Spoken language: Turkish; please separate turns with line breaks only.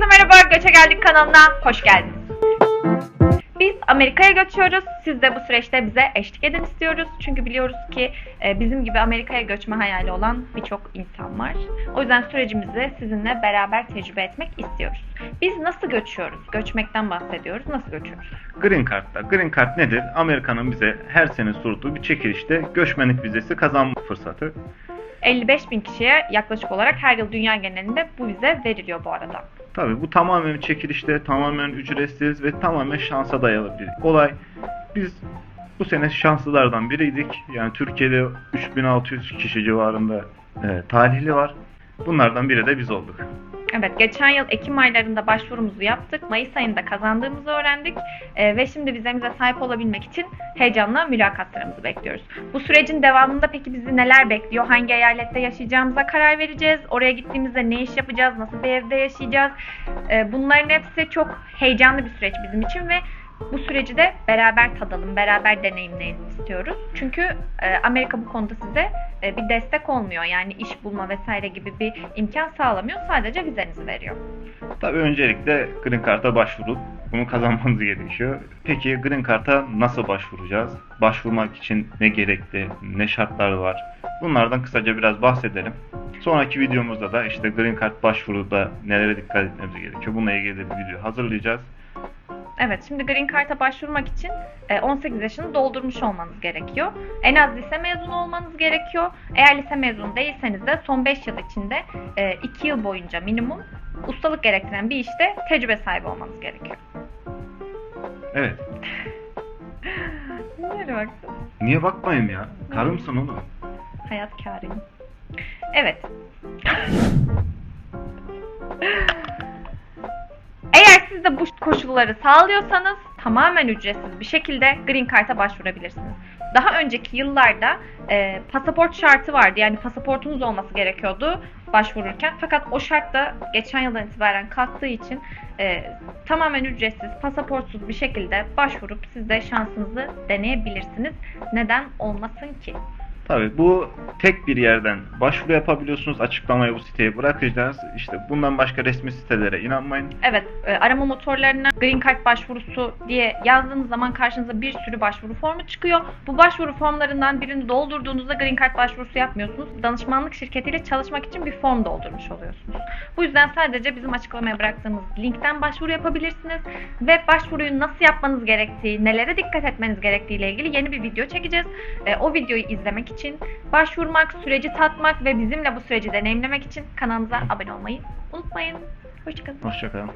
Herkese merhaba, Göçe Geldik kanalına hoş geldiniz. Biz Amerika'ya göçüyoruz. Siz de bu süreçte bize eşlik edin istiyoruz. Çünkü biliyoruz ki e, bizim gibi Amerika'ya göçme hayali olan birçok insan var. O yüzden sürecimizi sizinle beraber tecrübe etmek istiyoruz. Biz nasıl göçüyoruz? Göçmekten bahsediyoruz. Nasıl göçüyoruz?
Green Card'da. Green Card nedir? Amerika'nın bize her sene sunduğu bir çekilişte göçmenlik vizesi kazanma fırsatı.
55 bin kişiye yaklaşık olarak her yıl dünya genelinde bu vize veriliyor bu arada.
Tabi bu tamamen çekilişte, tamamen ücretsiz ve tamamen şansa dayalı bir olay. Biz bu sene şanslılardan biriydik. Yani Türkiye'de 3600 kişi civarında e, talihli var. Bunlardan biri de biz olduk.
Evet, geçen yıl Ekim aylarında başvurumuzu yaptık. Mayıs ayında kazandığımızı öğrendik. Ee, ve şimdi vizemize sahip olabilmek için heyecanla mülakatlarımızı bekliyoruz. Bu sürecin devamında peki bizi neler bekliyor? Hangi eyalette yaşayacağımıza karar vereceğiz. Oraya gittiğimizde ne iş yapacağız? Nasıl bir evde yaşayacağız? Ee, bunların hepsi çok heyecanlı bir süreç bizim için ve bu süreci de beraber tadalım, beraber deneyimleyelim istiyoruz. Çünkü e, Amerika bu konuda size e, bir destek olmuyor. Yani iş bulma vesaire gibi bir imkan sağlamıyor. Sadece vizenizi veriyor.
Tabi öncelikle Green Card'a başvurup bunu kazanmanız gerekiyor. Peki Green Card'a nasıl başvuracağız? Başvurmak için ne gerekli, ne şartlar var? Bunlardan kısaca biraz bahsedelim. Sonraki videomuzda da işte Green Card başvuruda nelere dikkat etmemiz gerekiyor. Bununla ilgili bir video hazırlayacağız.
Evet, şimdi Green Card'a başvurmak için e, 18 yaşını doldurmuş olmanız gerekiyor. En az lise mezunu olmanız gerekiyor. Eğer lise mezunu değilseniz de son 5 yıl içinde 2 yıl boyunca minimum ustalık gerektiren bir işte tecrübe sahibi olmanız gerekiyor.
Evet.
Nereye baktın?
Niye bakmayayım ya? Karımsın oğlum.
Hayat kârıyım. Evet. Eğer siz de bu koşulları sağlıyorsanız tamamen ücretsiz bir şekilde Green Card'a başvurabilirsiniz. Daha önceki yıllarda e, pasaport şartı vardı. Yani pasaportunuz olması gerekiyordu başvururken. Fakat o şart da geçen yıldan itibaren kalktığı için e, tamamen ücretsiz, pasaportsuz bir şekilde başvurup siz de şansınızı deneyebilirsiniz. Neden olmasın ki?
Tabii bu tek bir yerden başvuru yapabiliyorsunuz. Açıklamayı bu siteye bırakacağız. İşte bundan başka resmi sitelere inanmayın.
Evet, e, arama motorlarına Green Card başvurusu diye yazdığınız zaman karşınıza bir sürü başvuru formu çıkıyor. Bu başvuru formlarından birini doldurduğunuzda Green Card başvurusu yapmıyorsunuz. Danışmanlık şirketiyle çalışmak için bir form doldurmuş oluyorsunuz. Bu yüzden sadece bizim açıklamaya bıraktığımız linkten başvuru yapabilirsiniz ve başvuruyu nasıl yapmanız gerektiği, nelere dikkat etmeniz gerektiği ile ilgili yeni bir video çekeceğiz. E, o videoyu izlemek için başvurmak, süreci tatmak ve bizimle bu süreci deneyimlemek için kanalımıza abone olmayı unutmayın. Hoşçakalın.
Hoşçakalın.